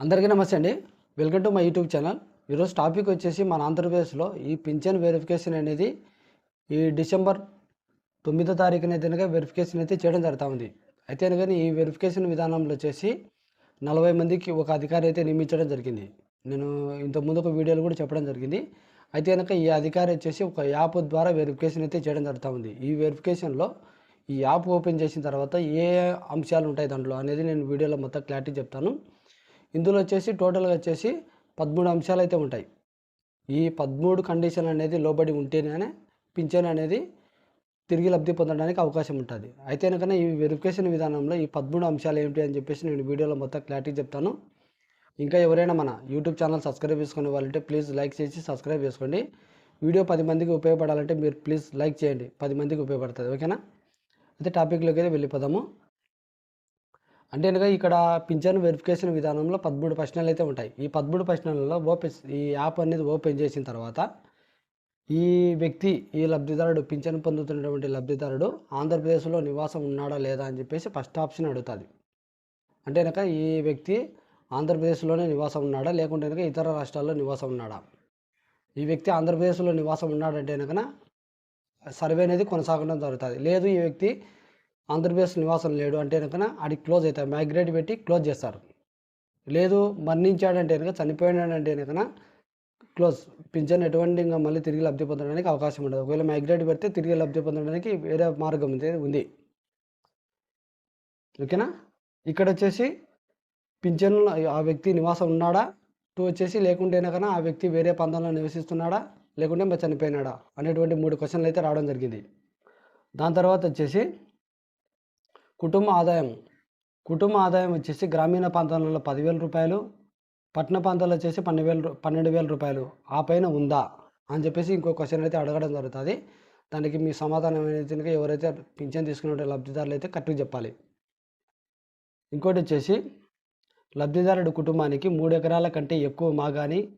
అందరికీ నమస్తే అండి. Welcome to my YouTube channel ఈరోజు టాపిక్ వచ్చేసి మన ఆంధ్రప్రదేశ్లో ఈ పింఛన్ వెరిఫికేషన్ అనేది ఈ డిసెంబర్ తొమ్మిదో తారీఖున అయితే వెరిఫికేషన్ అయితే చేయడం జరుగుతూ ఉంది అయితే కానీ ఈ వెరిఫికేషన్ విధానంలో వచ్చేసి నలభై మందికి ఒక అధికారి అయితే నియమించడం జరిగింది. నేను ఇంతకుముందు ఒక వీడియోలు కూడా చెప్పడం జరిగింది. అయితే కనుక ఈ అధికారి వచ్చేసి ఒక యాప్ ద్వారా వెరిఫికేషన్ అయితే చేయడం జరుగుతూ ఉంది ఈ వెరిఫికేషన్లో ఈ యాప్ ఓపెన్ చేసిన తర్వాత ఏ అంశాలు ఉంటాయి దాంట్లో అనేది నేను వీడియోలో మొత్తం క్లారిటీ చెప్తాను. ఇందులో వచ్చేసి టోటల్గా వచ్చేసి పదమూడు అంశాలు అయితే ఉంటాయి. ఈ పదమూడు కండిషన్ అనేది లోబడి ఉంటేనే పింఛన్ అనేది తిరిగి లబ్ధి పొందడానికి అవకాశం ఉంటుంది. అయితే కనుక ఈ వెరిఫికేషన్ విధానంలో ఈ పదమూడు అంశాలు ఏమిటి అని చెప్పేసి నేను వీడియోలో మొత్తం క్లారిటీ చెప్తాను. ఇంకా ఎవరైనా మన యూట్యూబ్ ఛానల్ సబ్స్క్రైబ్ చేసుకునే వాళ్ళంటే ప్లీజ్ లైక్ చేసి సబ్స్క్రైబ్ చేసుకోండి. వీడియో పది మందికి ఉపయోగపడాలంటే మీరు ప్లీజ్ లైక్ చేయండి. పది మందికి ఉపయోగపడుతుంది. ఓకేనా? అయితే టాపిక్లోకి అయితే వెళ్ళిపోదాము. అంటే కనుక ఇక్కడ పింఛన్ వెరిఫికేషన్ విధానంలో పదమూడు ప్రశ్నలు అయితే ఉంటాయి. ఈ పదమూడు ప్రశ్నలలో ఓపెన్ ఈ యాప్ అనేది ఓపెన్ చేసిన తర్వాత ఈ వ్యక్తి ఈ లబ్ధిదారుడు పింఛను పొందుతున్నటువంటి లబ్ధిదారుడు ఆంధ్రప్రదేశ్లో నివాసం ఉన్నాడా లేదా అని చెప్పేసి ఫస్ట్ ఆప్షన్ అడుగుతుంది. అంటే కనుక ఈ వ్యక్తి ఆంధ్రప్రదేశ్లోనే నివాసం ఉన్నాడా లేకుంటే కనుక ఇతర రాష్ట్రాల్లో నివాసం ఉన్నాడా? ఈ వ్యక్తి ఆంధ్రప్రదేశ్లో నివాసం ఉన్నాడంటే కనుక సర్వే అనేది కొనసాగడం జరుగుతుంది. లేదు ఈ వ్యక్తి ఆంధ్రప్రదేశ్ నివాసం లేడు అంటే కనుక ఆడి క్లోజ్ అవుతాయి మైగ్రేట్ పెట్టి క్లోజ్ చేస్తారు. లేదు మరణించాడంటే కనుక చనిపోయాడంటే కనుక క్లోజ్. పింఛన్ ఎటువంటి ఇంకా మళ్ళీ తిరిగి లబ్ధి పొందడానికి అవకాశం ఉండదు. ఒకవేళ మైగ్రేట్ పెడితే తిరిగి లబ్ధి పొందడానికి వేరే మార్గం ఉంది ఓకేనా? ఇక్కడ వచ్చేసి పింఛన్ ఆ వ్యక్తి నివాసం ఉన్నాడా? టూ వచ్చేసి లేకుంటేనే కన్నా ఆ వ్యక్తి వేరే పంతంలో నివసిస్తున్నాడా? లేకుంటే మరి చనిపోయినాడా? అనేటువంటి మూడు క్వశ్చన్లు అయితే రావడం జరిగింది. దాని తర్వాత వచ్చేసి కుటుంబ ఆదాయం. కుటుంబ ఆదాయం వచ్చేసి గ్రామీణ ప్రాంతాలలో పదివేల రూపాయలు పట్టణ ప్రాంతాల్లో వచ్చేసి పన్నెండు వేల పన్నెండు వేల రూపాయలు. ఆ పైన ఉందా? అని చెప్పేసి ఇంకో క్వశ్చన్ అయితే అడగడం జరుగుతుంది. దానికి మీ సమాధానం అనేది ఎవరైతే పింఛన్ తీసుకునే లబ్ధిదారులు అయితే కరెక్ట్గా చెప్పాలి. ఇంకోటి వచ్చేసి లబ్ధిదారుడు కుటుంబానికి మూడు ఎకరాల కంటే ఎక్కువ మాగాని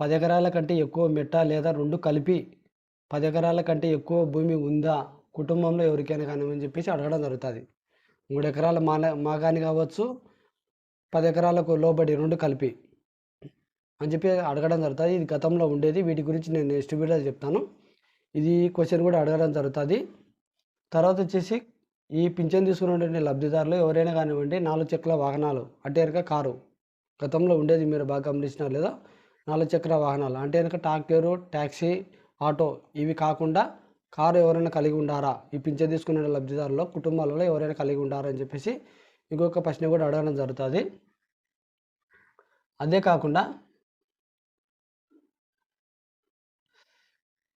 పది ఎకరాల కంటే ఎక్కువ మెట్ట లేదా రెండు కలిపి పది ఎకరాల కంటే ఎక్కువ భూమి ఉందా? కుటుంబంలో ఎవరికైనా కానీ అని చెప్పేసి అడగడం జరుగుతుంది. మూడు ఎకరాల మాన మాగాని కావచ్చు పది ఎకరాలకు లోబడి రెండు కలిపి అని చెప్పి అడగడం జరుగుతుంది. ఇది గతంలో ఉండేది. వీటి గురించి నేను నెక్స్ట్ వీడియోలో చెప్తాను. ఇది క్వశ్చన్ కూడా అడగడం జరుగుతుంది. తర్వాత వచ్చేసి ఈ పింఛన్ తీసుకున్నటువంటి లబ్ధిదారులు ఎవరైనా కానివ్వండి నాలుగు చక్రాల వాహనాలు అంటే కనుక కారు గతంలో ఉండేది మీరు బాగా గమనించినారు లేదా నాలుగు చక్ర వాహనాలు అంటే కనుక ట్రాక్టరు ట్యాక్సీ ఆటో ఇవి కాకుండా కారు ఎవరైనా కలిగి ఉండారా? ఈ పింఛన్ తీసుకునే లబ్ధిదారులు కుటుంబాలలో ఎవరైనా కలిగి ఉండారా అని చెప్పేసి ఇంకొక ప్రశ్న కూడా అడగడం జరుగుతుంది. అదే కాకుండా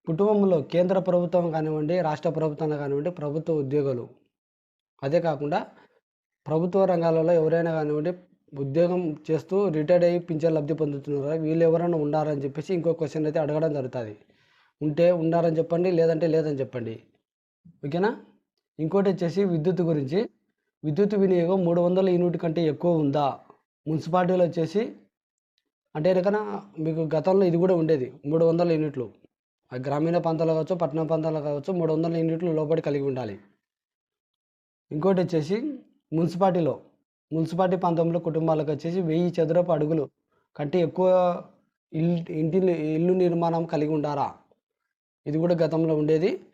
కుటుంబంలో కేంద్ర ప్రభుత్వం కానివ్వండి రాష్ట్ర ప్రభుత్వం కానివ్వండి ప్రభుత్వ ఉద్యోగులు. అదే కాకుండా ప్రభుత్వ రంగాలలో ఎవరైనా కానివ్వండి ఉద్యోగం చేస్తూ రిటైర్డ్ అయ్యి పింఛన్ లబ్ధి పొందుతున్నారా? వీళ్ళు ఎవరైనా ఉండారని చెప్పేసి ఇంకో క్వశ్చన్ అయితే అడగడం జరుగుతుంది. ఉంటే ఉన్నారని చెప్పండి లేదంటే లేదని చెప్పండి. ఓకేనా? ఇంకోటి వచ్చేసి విద్యుత్ గురించి. విద్యుత్ వినియోగం మూడు వందల యూనిట్ కంటే ఎక్కువ ఉందా? మున్సిపాలిటీలో వచ్చేసి అంటే కనుక మీకు గతంలో ఇది కూడా ఉండేది మూడు వందల యూనిట్లు. ఆ గ్రామీణ ప్రాంతాలు కావచ్చు పట్టణ ప్రాంతాలు కావచ్చు మూడు వందల యూనిట్లు లోపలి కలిగి ఉండాలి. ఇంకోటి వచ్చేసి మున్సిపాలిటీలో మున్సిపాలిటీ ప్రాంతంలో కుటుంబాలకు వచ్చేసి వెయ్యి చదరపు అడుగులు కంటే ఎక్కువ ఇల్లు ఇంటి ఇల్లు నిర్మాణం కలిగి ఉండారా ఇది కూడా గతంలో ఉండేది.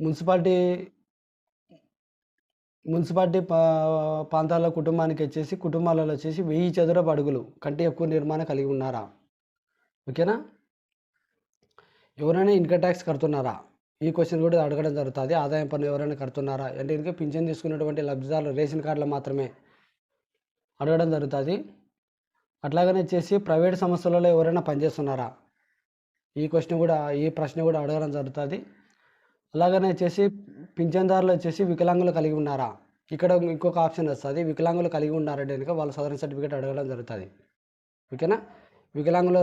మున్సిపాలిటీ మున్సిపాలిటీ పా- ప్రాంతాల కుటుంబానికి వచ్చేసి కుటుంబాలలో వచ్చేసి వెయ్యి చదరపు అడుగులు కంటే ఎక్కువ నిర్మాణం కలిగి ఉన్నారా? ఓకేనా? ఎవరైనా ఇన్కమ్ ట్యాక్స్ కడుతున్నారా? ఈ క్వశ్చన్ కూడా అడగడం జరుగుతుంది. ఆదాయం పన్ను ఎవరైనా కడుతున్నారా? అంటే ఇంకా పింఛన్ తీసుకున్నటువంటి లబ్ధిదారులు రేషన్ కార్డులు మాత్రమే అడగడం జరుగుతుంది. అట్లాగనే వచ్చేసి ప్రైవేట్ సంస్థలలో ఎవరైనా పనిచేస్తున్నారా? ఈ క్వశ్చన్ కూడా ఈ ప్రశ్న కూడా అడగడం జరుగుతుంది. అలాగనే వచ్చేసి పింఛన్దారులు వచ్చేసి వికలాంగులు కలిగి ఉన్నారా? ఇక్కడ ఇంకొక ఆప్షన్ వస్తుంది. వికలాంగులు కలిగి ఉన్నారంటే కనుక వాళ్ళ సదరన్ సర్టిఫికేట్ అడగడం జరుగుతుంది. ఓకేనా? వికలాంగుల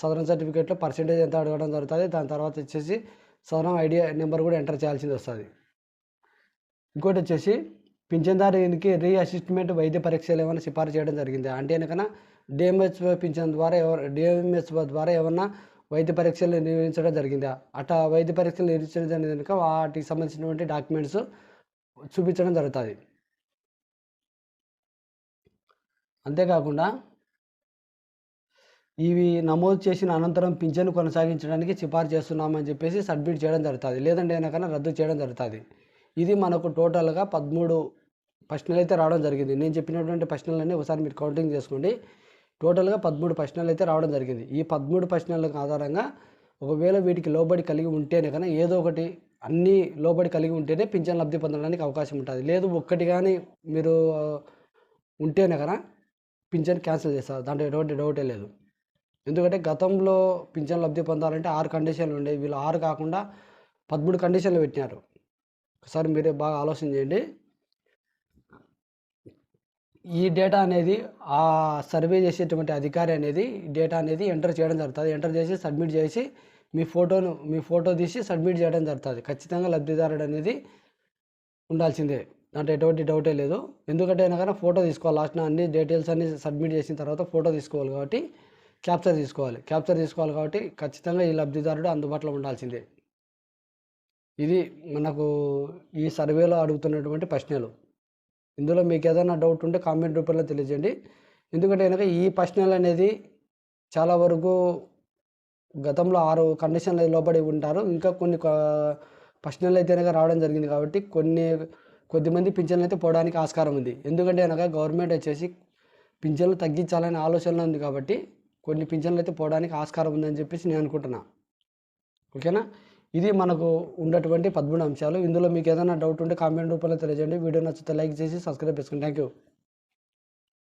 సదరన్ సర్టిఫికేట్లో పర్సంటేజ్ ఎంత అడగడం జరుగుతుంది. దాని తర్వాత వచ్చేసి సదరం ఐడియా నెంబర్ కూడా ఎంటర్ చేయాల్సింది వస్తుంది. ఇంకోటి వచ్చేసి పింఛన్దారునికి రీ అసిస్ట్మెంట్ వైద్య పరీక్షలు ఏమైనా సిఫారసు చేయడం జరిగింది? అంటే కనుక డిఎంహెచ్ పింఛన్ ద్వారా ఎవరు డిఎంహెచ్ ద్వారా ఏమన్నా వైద్య పరీక్షలు నిర్వహించడం జరిగింది. అట్లా వైద్య పరీక్షలు నిర్వహించడం జరిగింది కనుక వాటికి సంబంధించినటువంటి డాక్యుమెంట్స్ చూపించడం జరుగుతుంది. అంతేకాకుండా ఇవి నమోదు చేసిన అనంతరం పింఛను కొనసాగించడానికి సిఫార్సు చేస్తున్నామని చెప్పేసి సబ్మిట్ చేయడం జరుగుతుంది. లేదంటే కనుక రద్దు చేయడం జరుగుతుంది. ఇది మనకు టోటల్గా పదమూడు ప్రశ్నలు అయితే రావడం జరిగింది. నేను చెప్పినటువంటి ప్రశ్నలన్నీ ఒకసారి మీరు కౌంటింగ్ చేసుకోండి. టోటల్గా పదమూడు ప్రశ్నలు అయితే రావడం జరిగింది. ఈ పదమూడు ప్రశ్నల ఆధారంగా ఒకవేళ వీటికి లోబడి కలిగి ఉంటేనే కనుక ఏదో ఒకటి అన్నీ లోబడి కలిగి ఉంటేనే పింఛన్ లబ్ధి పొందడానికి అవకాశం ఉంటుంది. లేదు ఒక్కటి కానీ మీరు ఉంటేనే కనుక పింఛన్ క్యాన్సిల్ చేస్తారు. దాంట్లో ఎటువంటి డౌటే లేదు. ఎందుకంటే గతంలో పింఛన్ లబ్ధి పొందాలంటే ఆరు కండిషన్లు ఉండేవి వీళ్ళు ఆరు కాకుండా పదమూడు కండిషన్లు పెట్టినారు. ఒకసారి మీరే బాగా ఆలోచన చేయండి. ఈ డేటా అనేది ఆ సర్వే చేసేటువంటి అధికారి అనేది డేటా అనేది ఎంటర్ చేయడం జరుగుతుంది. ఎంటర్ చేసి సబ్మిట్ చేసి మీ ఫోటోను మీ ఫోటో తీసి సబ్మిట్ చేయడం జరుగుతుంది. ఖచ్చితంగా లబ్ధిదారుడు అనేది ఉండాల్సిందే. దాంట్లో ఎటువంటి డౌటే లేదు. ఎందుకంటే అయినా ఫోటో తీసుకోవాలి. లాస్ట్ అన్ని డీటెయిల్స్ అన్ని సబ్మిట్ చేసిన తర్వాత ఫోటో తీసుకోవాలి కాబట్టి క్యాప్చర్ తీసుకోవాలి. క్యాప్చర్ తీసుకోవాలి కాబట్టి ఖచ్చితంగా ఈ లబ్ధిదారుడు అందుబాటులో ఉండాల్సిందే. ఇది మనకు ఈ సర్వేలో అడుగుతున్నటువంటి ప్రశ్నలు. ఇందులో మీకు ఏదైనా డౌట్ ఉంటే కామెంట్ రూపంలో తెలియజేయండి. ఎందుకంటే కనుక ఈ ప్రశ్నలు అనేది చాలా వరకు గతంలో ఆరు కండిషన్లు లోబడి ఉంటారు. ఇంకా కొన్ని ప్రశ్నలు అయితే కనుక రావడం జరిగింది కాబట్టి కొన్ని కొద్దిమంది పింఛన్లు అయితే పోవడానికి ఆస్కారం ఉంది. ఎందుకంటే కనుక గవర్నమెంట్ వచ్చేసి పింఛన్లు తగ్గించాలనే ఆలోచనలో ఉంది కాబట్టి కొన్ని పింఛన్లు అయితే పోవడానికి ఆస్కారం ఉందని చెప్పేసి నేను అనుకుంటున్నా. ఓకేనా? ఇది మనకు ఉన్నటువంటి పదమూడు అంశాలు. ఇందులో మీకు ఏదైనా డౌట్ ఉంటే కామెంట్ రూపంలో తెలియజేయండి. వీడియో నచ్చితే లైక్ చేసి సబ్స్క్రైబ్ చేసుకోండి థ్యాంక్ యూ